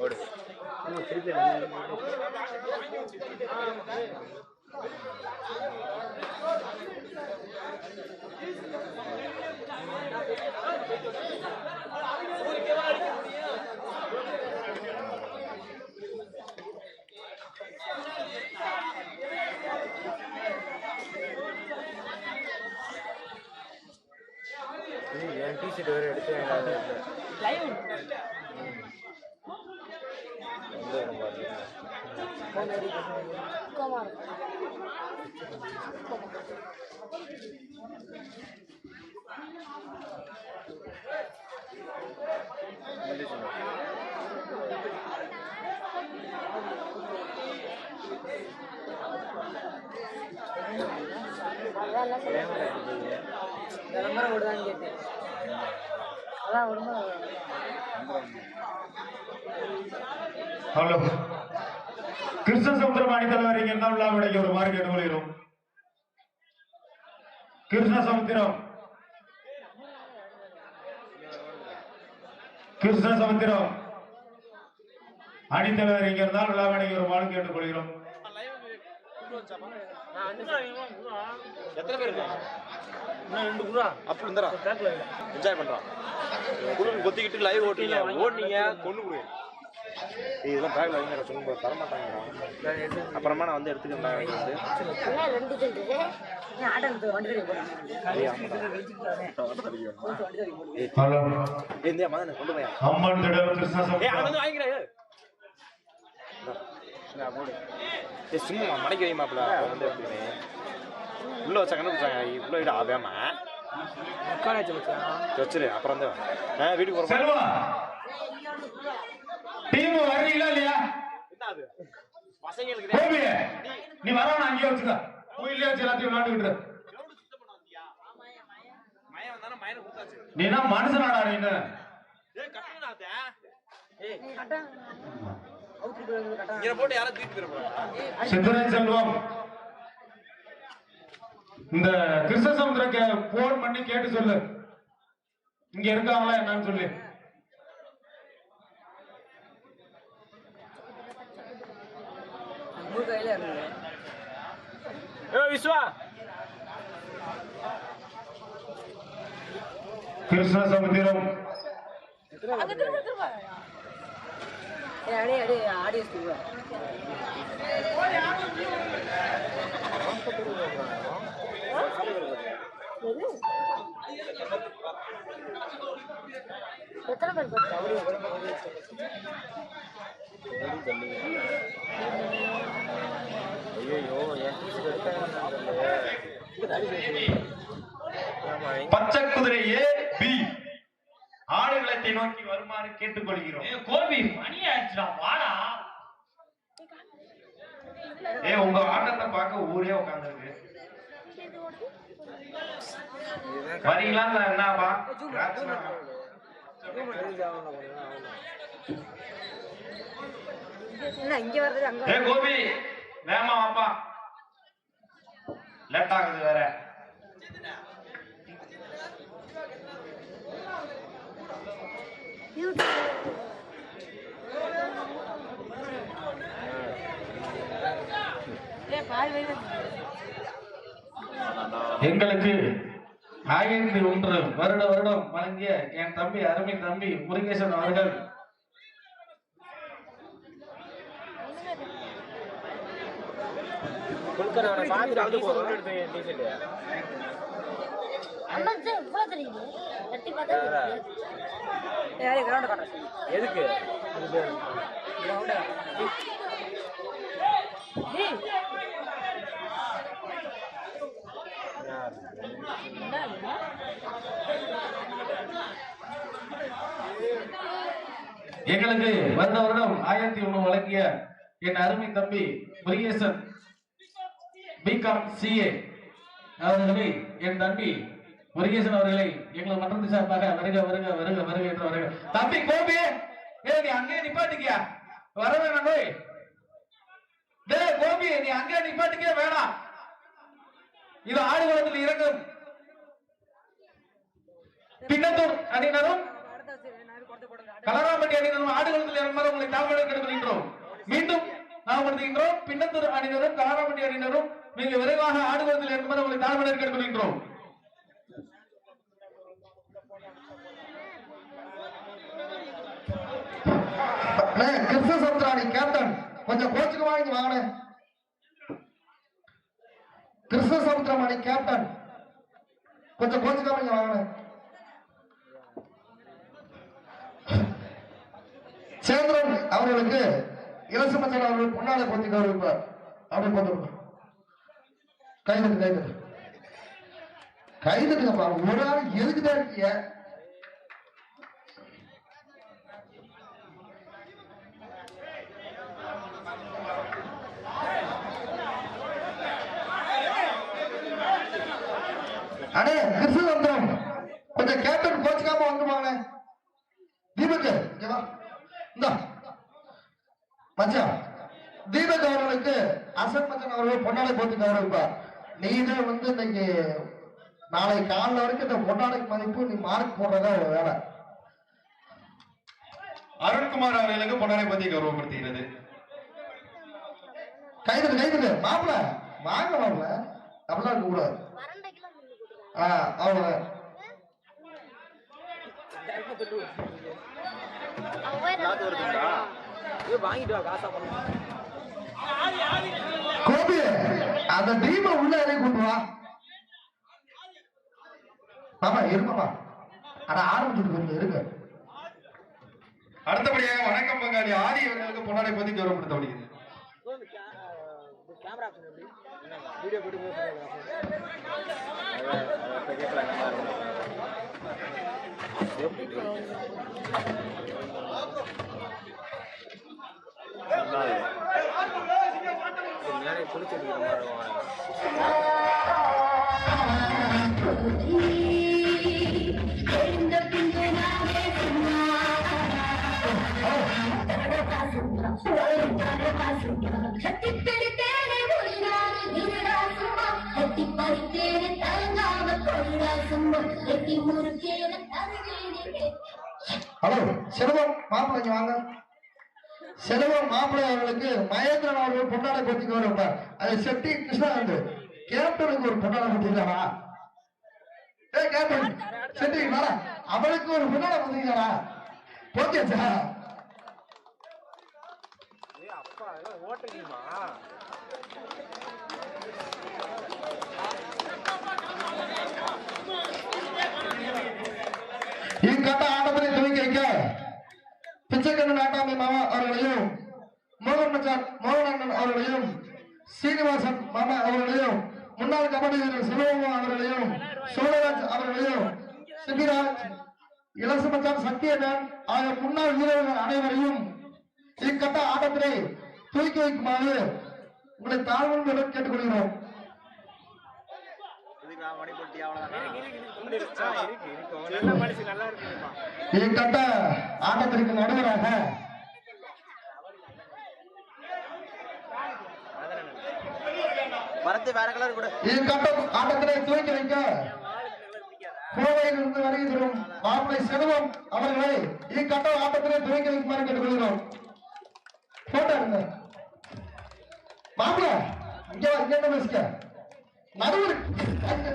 ஓடு. என் டிஷர்ட் வேற எடுத்து லைவ் வந்து வரும் பாருங்க குமார் விளம்பரம் விடுதான்னு கேட்டேன் அதான் விளம்பரம் ஹலோ. கிருஷ்ண சமுத்திரம் அணித்தலைவர் இங்க இருந்தால் விழாவிடைக்கு ஒரு மாறு கேட்டுக்கொள்கிறோம். கிருஷ்ண சமுத்திரம் கிருஷ்ண சமுத்திரம் அணித்தலைவர் இங்க இருந்தால் விழாவிடைக்கு ஒரு மாறு கேட்டுக்கொள்கிறோம். எத்தனை பேர் இருக்காங்க? ரெண்டு குரா. அப்படி இருந்தா என்ஜாய் பண்றான் கொத்திக்கிட்டு லைவ் ஓட்டுறீங்க. ஓடுனீங்க கொண்டு போய் இதெல்லாம் பேக்ல வைங்க சொல்லுங்க தர மாட்டாங்க அப்புறமா நான் வந்து எடுத்துக்கிறேன் வந்து இந்தியா மதனை கொண்டு போய்? வாங்கிக்கிறேன் சும்மா மடக்கி வை மாப்பிள வந்து உள்ள வச்சா கண்டுபிடிச்சாங்க. இவ்வளோ இடம் ஆகாம வச்சிரு அப்புறம் வந்து ஆ வீட்டுக்கு போகிறோம் டீம் வர்றீங்களா இல்லையா? நீ வரவன அங்கேயே வச்சுக்க. கோயிலே வச்சு எல்லாத்தையும் விளையாண்டுக்கிட்டு இரு. மயம் வந்தானே மயனை கொடுத்தாச்சு. நீ என்ன மனுஷனாடா நீ ஏய் கட்டணாத்த ஏய். கட்டாங்க. அவுத்து போய் கட்டாங்க இங்க போட்டு யாரும் தூக்கி போயிட போறாங்க சித்தரன் செல்வம். இந்த கிருஷ்ண சமுத்திரக்கு போன் பண்ணி கேட்டு சொல்லு. இங்க இருக்காங்களா என்னன்னு சொல்லி. மூணு கையில இருந்தது ஏய் விஸ்வா. கிருஷ்ண ஏய் அடி அடி ஆடியன்ஸ் திரும்ப எத்தனை பேர் போச்சு? ஐயோ பச்சை குதிரை ஏ பி. ஆடுகளத்தை நோக்கி வருமாறு கேட்டுக்கொள்கிறோம். கோபி மணி ஆயிடுச்சுடா வாடா. ஏ உங்க ஆட்டத்தை பார்க்க ஊரே உட்காந்துருக்கு. வரீங்களா என்னப்பா? ஏ கோபி வேமா வாப்பா. லேட் ஆகுது வேற. பால் வேணும் எங்களுக்கு ஆயிரத்தி ஒன்று வருட வருடம் வழங்கிய என் தம்பி அருமை தம்பி முருகேசன் அவர்கள். குல்கர் அவனை பார்த்துட்டு வந்து போதும் எடுத்து டீச்சர் அண்ணா சார் இவ்வளவு தெரியுது தட்டி பார்த்தா தெரியுது. ஏய் கிரவுண்ட் காட்டுறேன் எதுக்கு கிரவுண்ட் ஏய் என்ன இது? எங்களுக்கு வருட வருடம் ஆயிரத்தி ஒண்ணு வழங்கிய என் அருமை தம்பி முருகேசன் பிகாம் சிஏ அவர்களை என் தம்பி முருகேசன் அவர்களை எங்கள் மன்றத்து சார்பாக வருக வருக வருக வருக என்று வருக. தம்பி கோபி ஏ நீ அங்கேயே நிப்பாட்டிக்கியா? வர வேணாம் நோய் டேய் கோபி நீ அங்கேயே நிப்பாட்டிக்கே வேணாம். இது ஆடுகளத்தில் இறங்கும். பின்னத்தூர் அணியினரும் அடுத்த வருஷம் நான் ஆடுகளத்தில் இறங்குமாறு உங்களை தாழ்மையுடன் கேட்டுக்கொள்கின்றோம் மீண்டும் ஞாபகப்படுத்துகின்றோம் பின்னத்தூர் அணியினரும் கலராம்பட்டி அணியினரும் மிக விரைவாக ஆடுகளத்தில் இறங்குமாறு உங்களை தாழ்மையுடன் கேட்டுக்கொள்கின்றோம் கிருஷ்ண சமுத்திராணி கேப்டன் கொஞ்சம் கோச்சுக்கு வாங்கி வாங்கண்ணே. கிருஷ்ண சமுத்திரமணி கேப்டன் கொஞ்சம் கோச்சுக்காம வாங்க வாங்கண்ணே. சேந்திரன் அவர்களுக்கு இலசமச்சன் அவர்கள் பொன்னாலை பொத்தி கௌரவிப்பார். அப்படி போட்டு கைதட்டு கைதட்டு கைதட்டுங்கப்பா ஒரு ஆள் எதுக்குதான் இருக்கீங்க? அண்ணே கிருஷ்ணதந்திரம். கொஞ்சம் கேப்டன் கோச்சுக்காம வந்துருவாங்க தீபக்கு இங்க வா. மச்சான் தீபக் அவர்களுக்கு அசன் மச்சன் அவர்கள் பொன்னாடை போட்டு கௌரவிப்பார் நீ தான் வந்து இன்னைக்கு நாளை காலைல வரைக்கும் இந்த பொன்னாடைக்கு மதிப்பு நீ மார்க் போடுறதா ஒரு வேலை. அருண்குமார் அவர்களுக்கு பொன்னாரை பத்தி கௌரவப்படுத்துகிறது. கைது கைது மாப்பிள வாங்க மாப்பிள. அப்படிலாம் இருக்க கூடாது ஆ அவ்வளவு கோபி அந்த டீமை உள்ள இறங்கி கொண்டு வா. பாப்பா இருமாப்பா ஆனா ஆரம்பிச்சுட்டு கொஞ்சம் இருங்க அடுத்தபடியாக வணக்கம் பங்காளி. ஆதி அவர்களுக்கு பொன்னாரை பத்தி கௌரவப்படுத்தப்படுகிறது கேமரா வீடியோ போட்டு நிறைய குளிச்சிருக்கிற மாதிரி இருக்கும் ஹலோ செல்வம் மாப்பிள்ளை இங்க வாங்க. செல்வம் மாப்பிள்ளை அவர்களுக்கு மகேந்திரன் அவர்கள் பொன்னாடை பத்தி கௌரவிப்பார் அது செட்டி கிருஷ்ணானந்து கேப்டனுக்கு ஒரு பொன்னாடை பத்திருக்காரா ஏ கேப்டன் செட்டி அவளுக்கு ஒரு பொன்னாடை பத்திருக்காரா ஓகே சார் அப்பா அதெல்லாம் ஓட்டுங்கம்மா இக்கட்ட ஆண்டவரை துவக்கி வைக்க பிச்சைக்கண்ணன் நாட்டாமை மாமா அவர்களையும் மோகன் மச்சான் மோகன் அண்ணன் அவர்களையும் சீனிவாசன் மாமா அவர்களையும் முன்னாள் கபடி வீரர் சிவகுமா அவர்களையும் சோழராஜ் அவர்களையும் சிபிராஜ் இளசமச்சான் சத்தியமேன் ஆகிய முன்னாள் வீரர்கள் அனைவரையும் இக்கட்ட ஆட்டத்தினை தூக்கி வைக்குமாறு உங்களை தாழ்வுடன் கேட்டுக்கொள்கிறோம். இக்கட்ட ஆட்டத்திற்கு நடுவராக மரத்து வேற கலர் கூட. இக்கட்டம் ஆட்டத்தினை துவக்கி வைக்க. கோவையிலிருந்து வருகை தரும் மாப்பிளை செல்வம் அவர்களை இக்கட்டம் ஆட்டத்திலே துவக்கி வைக்குமாறு கேட்டுக்கொள்கிறோம். போட்டோ இருங்க மாப்பிள இங்க வா, இங்க இருந்து பேசுங்க நடுவர் அங்க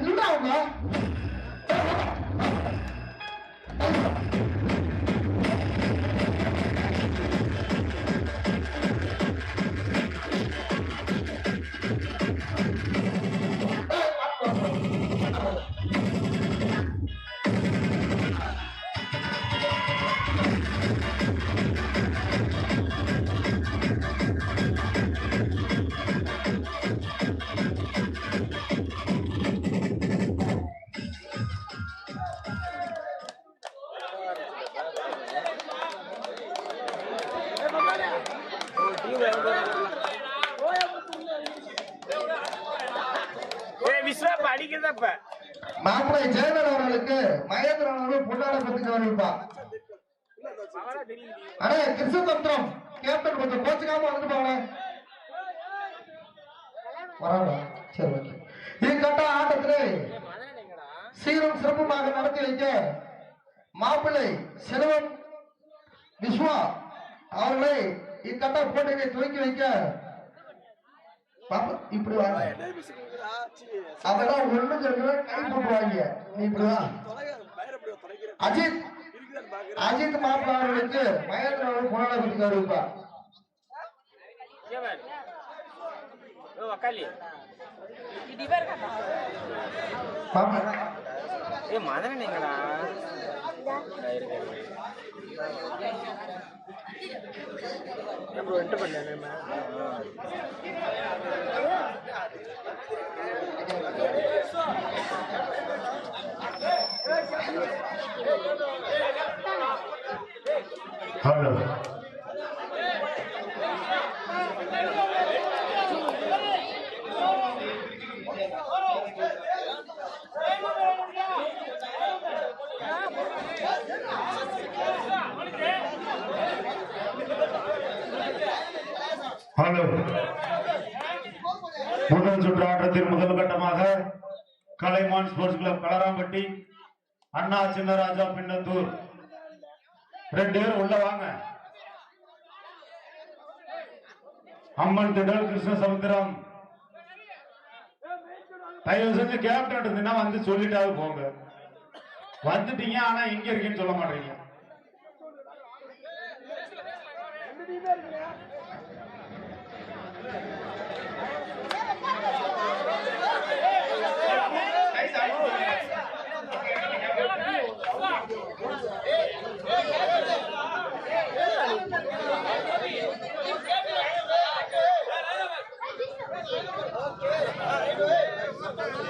அண்ணே கிருஷ்ணதந்திரம் கேப்டன் கொஞ்சம் கோச்சுக்காம வந்துட்டு போங்க வராங்க. சரி ஓகே. இக்கட்ட ஆட்டத்திலே சீரும் சிறப்புமாக நடத்தி வைக்க மாப்பிள்ளை செல்வம் விஸ்வா அவர்களை இக்கட்ட போட்டியை துவக்கி வைக்க பாப்பா, இப்படி வாங்க. அதெல்லாம் ஒண்ணு சொல்ற கை போட்டுவாங்க நீ இப்படிதான் அஜித் அஜித் மாப்பிள்ள அவர்களுக்கு மகேந்திர அவர்கள் புனலை கண்ணா மாப்பிள்ள ஏ மதன் என்டர் கலைமான் ஸ்போர்ட்ஸ் கிளப் கலராம்பட்டி அண்ணா சின்னராஜா பின்னத்தூர். ரெண்டு பேரும் உள்ள வாங்க. அம்மன் திடல் கிருஷ்ண சமுத்திரம் தயவு செஞ்சு கேப்டன் இருந்தீங்கன்னா வந்து சொல்லிட்டாவது போங்க. வந்துட்டீங்க ஆனா எங்க இருக்கீங்கன்னு சொல்ல மாட்டீங்க.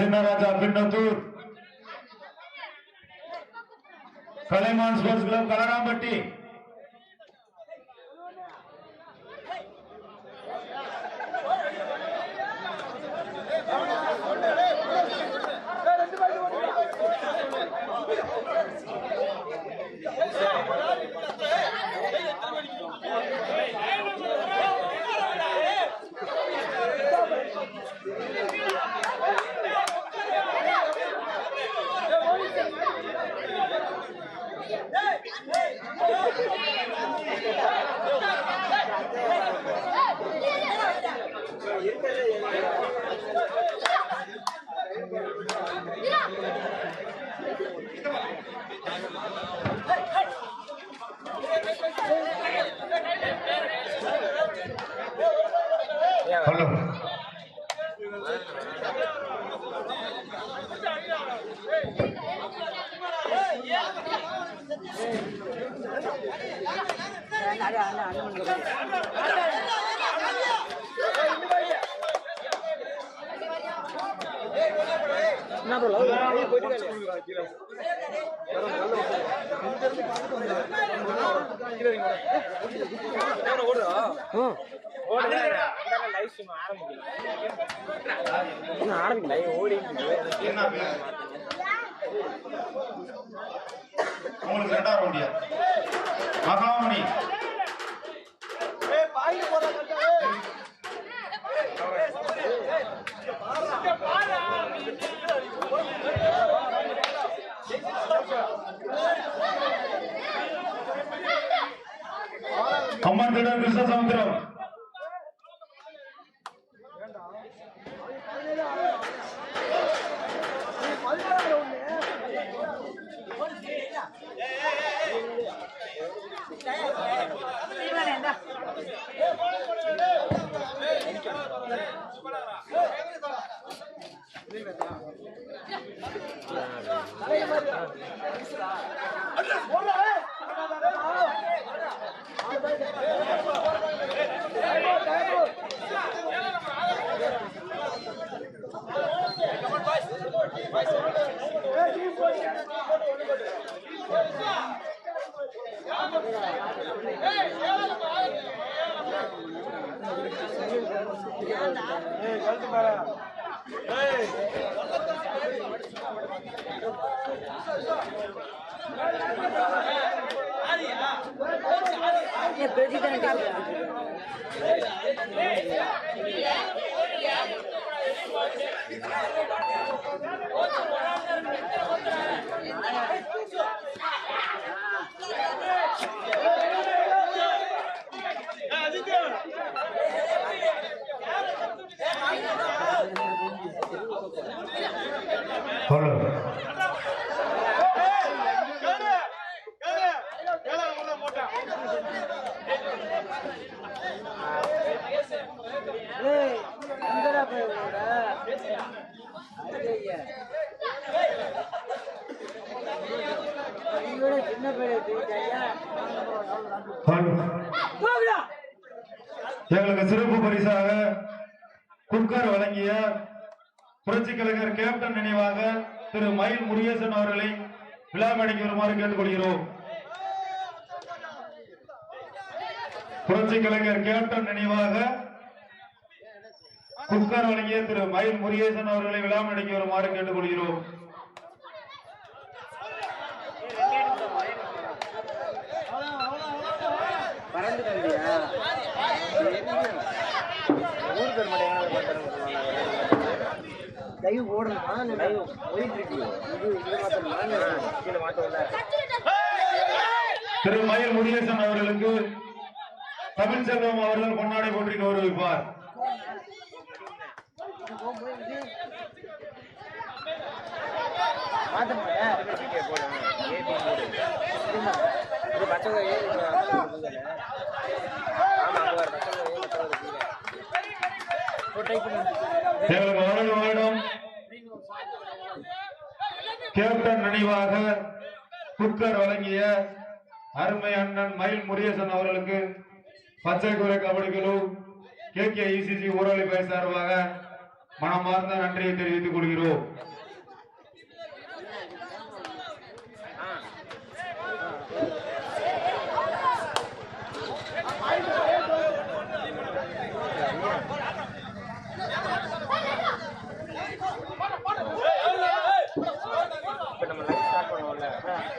அண்ணா Chinnaraja Pinnathur Kalaiman sports club Kalarampatti hello அடி அண்ணா அண்ணன் என்ன ப்ரோ லவ் போயிட்டு லைவ் ஸ்ட்ரீம் ஆரம்பிக்கல ஆரம்பிக்கல ஓடி ரெண்டாவது மகாமணி. அம்மன் திடல் கிருஷ்ண சமுத்திரம் பேசிட்டு எங்களுக்கு சிறப்பு பரிசாக குக்கர் வழங்கிய புரட்சி கலைஞர் கேப்டன் நினைவாக திரு மயில் முருகேசன் அவர்களை விழா மேடைக்கு வருமாறு கேட்டுக்கொள்கிறோம். புரட்சி கலைஞர் கேப்டன் நினைவாக குக்கர் வழங்கிய திரு மயில் முருகேசன் அவர்களை விழா மேடைக்கு வருமாறு கேட்டுக்கொள்கிறோம் பறந்து வந்தியா? ஊர் பேர் மட்டும் எங்க பார்த்தாலும் லைவ் ஓடணுமா? இல்ல லைவ் போயிட்டு. இது இது மாத்தணுமா? கீழே மாட்டோம்ல திரு மயில் முருகேசன் அவர்களுக்கு தமிழ்ச்செல்வம் அவர்கள் பொன்னாடை போற்றி கௌரவிப்பார் மாத்த மாட்டேன். கீழே போடு ஏபி போடு இது பச்சை ஏ ஆமா அங்க வர பச்சை ஏ பச்சை கீழே ஒரு டைப் பண்ணு. எங்களுக்கு வருடம் வருடம் கேப்டன் நினைவாக குக்கர் வழங்கிய அருமை அண்ணன் மயில் முருகேசன் அவர்களுக்கு பச்சை குறை கபடி குழு கே கே இசிசி ஊரலை சார்பாக மனமார்ந்த நன்றியை தெரிவித்துக் கொள்கிறோம் இப்போ நம்ம லைவ் ஸ்டார்ட் பண்ணுவோம்ல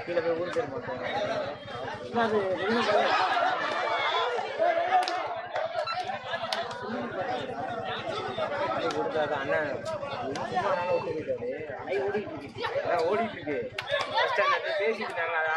கீழே போய் ஊர் பேர் மாட்டோம் என்ன அது? என்ன பையன்? அது கொடுத்தாது அண்ணன் ஓடிட்டு இருக்கு. பேசிட்டு நாங்க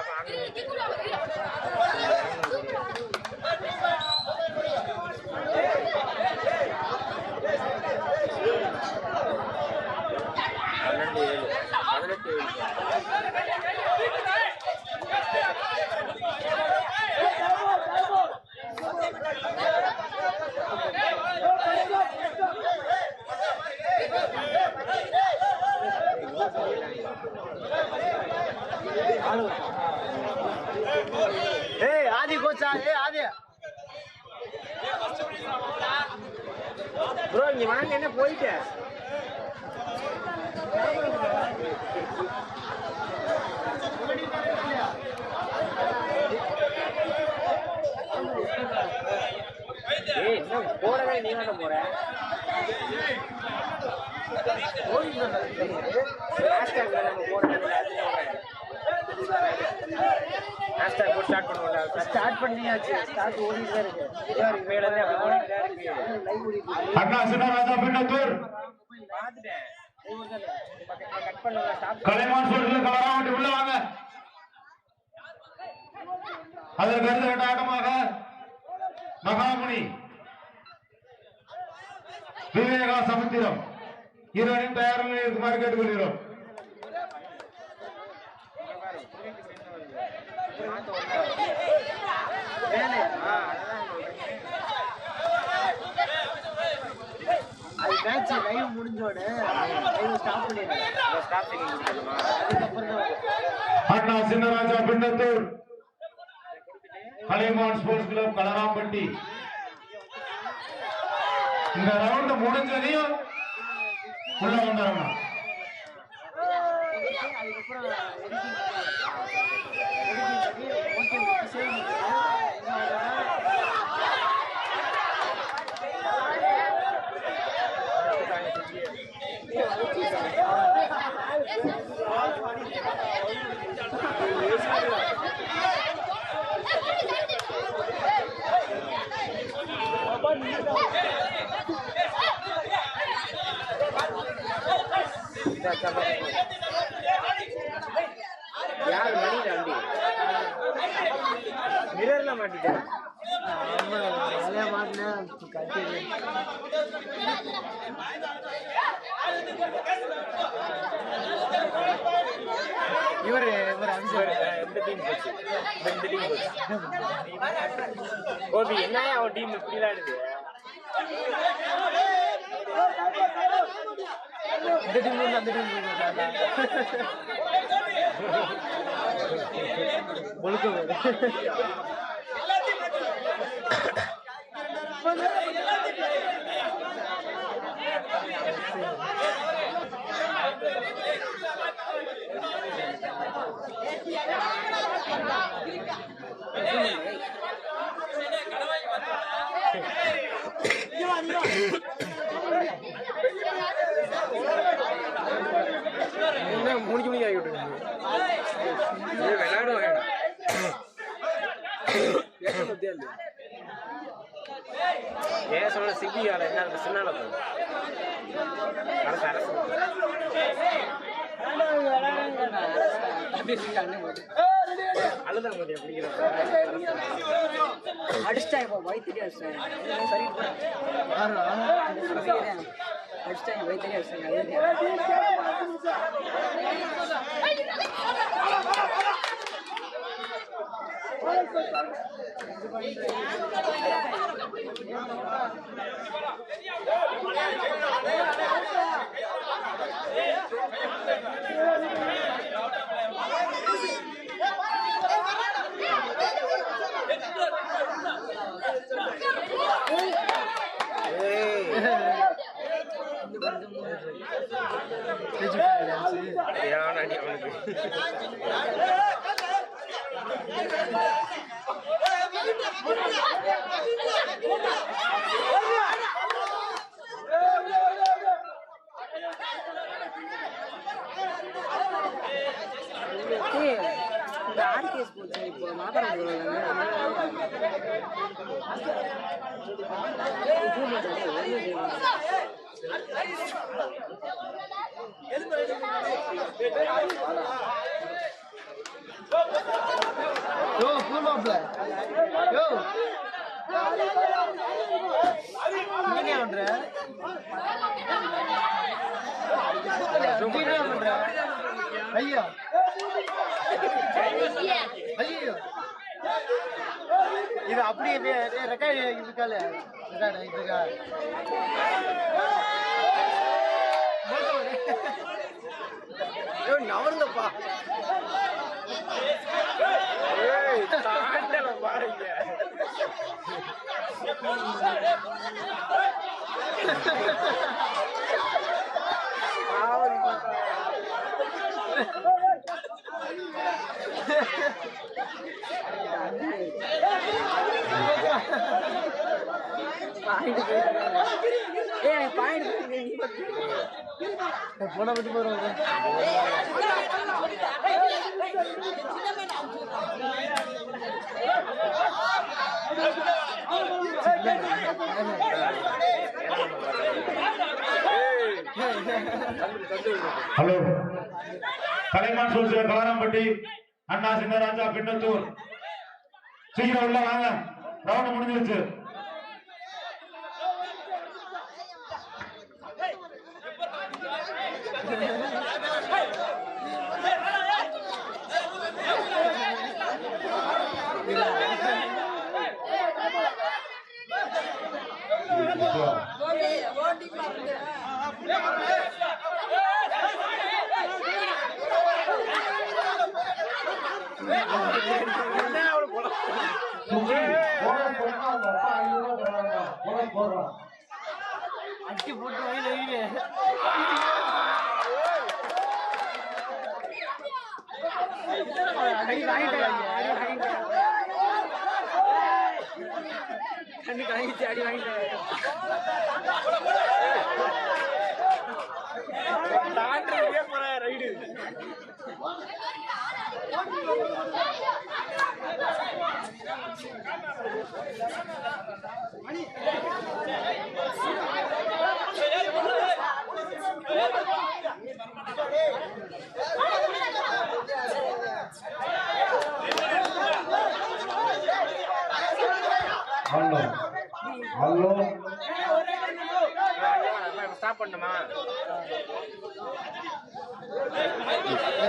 ஏய் ஆதி கோச்சா ஏய் ஆதி ப்ரோ இங்க வாங்க என்ன போயிட்ட ஏய் இன்னும் போடவே நீ தானே போற பண்ணியாச்சு ஸ்டார்ட் ஓடிட்டு இருக்கு அப்படி இருக்கு லைவ் ஓடிட்டு அண்ணா சின்னராஜா பின்னத்தூர் கட் ஸ்டாப் கலைமான் உள்ள வாங்க. அதற்கு அடுத்த கட்ட ஆட்டமாக மகாமுனி விவேகா சமுத்திரம். இருவரின் தயார் நிலையில் இருக்குமாறு கேட்டுக்கொள்கிறோம். Thank you. மேட்ச் லைவ் முடிஞ்சோடனே லைவ் ஸ்டாப் பண்ணிடுறேன் ஸ்டாப் செக்கிங் கொடுக்கணுமா அதுக்கப்புறம் தான் வரும். அண்ணா சின்னராஜா பின்னத்தூர் கலைமான் ஸ்போர்ட்ஸ் கிளப் கலராம்பட்டி. இந்த ரவுண்ட் முடிஞ்சதையும் உள்ள வந்துடணும். அதுக்கப்புறம் டீம் போச்சு இந்த டீம் போச்சு கோபி அவன் டீம் இப்படி விளையாடுது இந்த டீம் அந்த டீம் முழுக்க என்ன முடிஞ்சு முடிஞ்சு ஆகி விட்டுருங்க ஏன் சொல்ல சிபி என்ன சின்னால அடிச்சிட்டாங்க இப்போ வயிற்றுடி அடிச்சிட்டாங்க சரி அடிச்சிட்டாங்க வயிற்றுடி அடிச்சிட்டாங்க ஏன் அடி அவனுக்கு ஏய், இந்த ஆர்கேஸ் போச்சு இப்போ மாத்திரம் யோ ஃபுல் மாப்ள யோ என்ன பண்ற என்ன பண்ற ஐயா ஐயோ இது அப்படியே ரெக்கார்ட் இருக்கால ரெக்கார்ட் இருக்கா? நவருங்கப்பா. பாருங்க. பாயிண்ட் ஏய் பாயிண்ட் நீ போன பத்தி போறோம் ஹலோ. கலைமான் சோசிய கலாராம்பட்டி அண்ணா சின்னராஜா பின்னத்தூர். சீக்கிரம் உள்ள வாங்க. ரவுண்ட் முடிஞ்சிருச்சு அடிச்சு போட்டு வயல வைங்க அடி வாங்கிட்டாங்க அடி வாங்கிட்டாங்க கண்ணு கலங்கிச்சு அடி வாங்கிட்டாங்க போற ரைடு ஹலோ ஹலோ ஸ்டாப் பண்ணுமா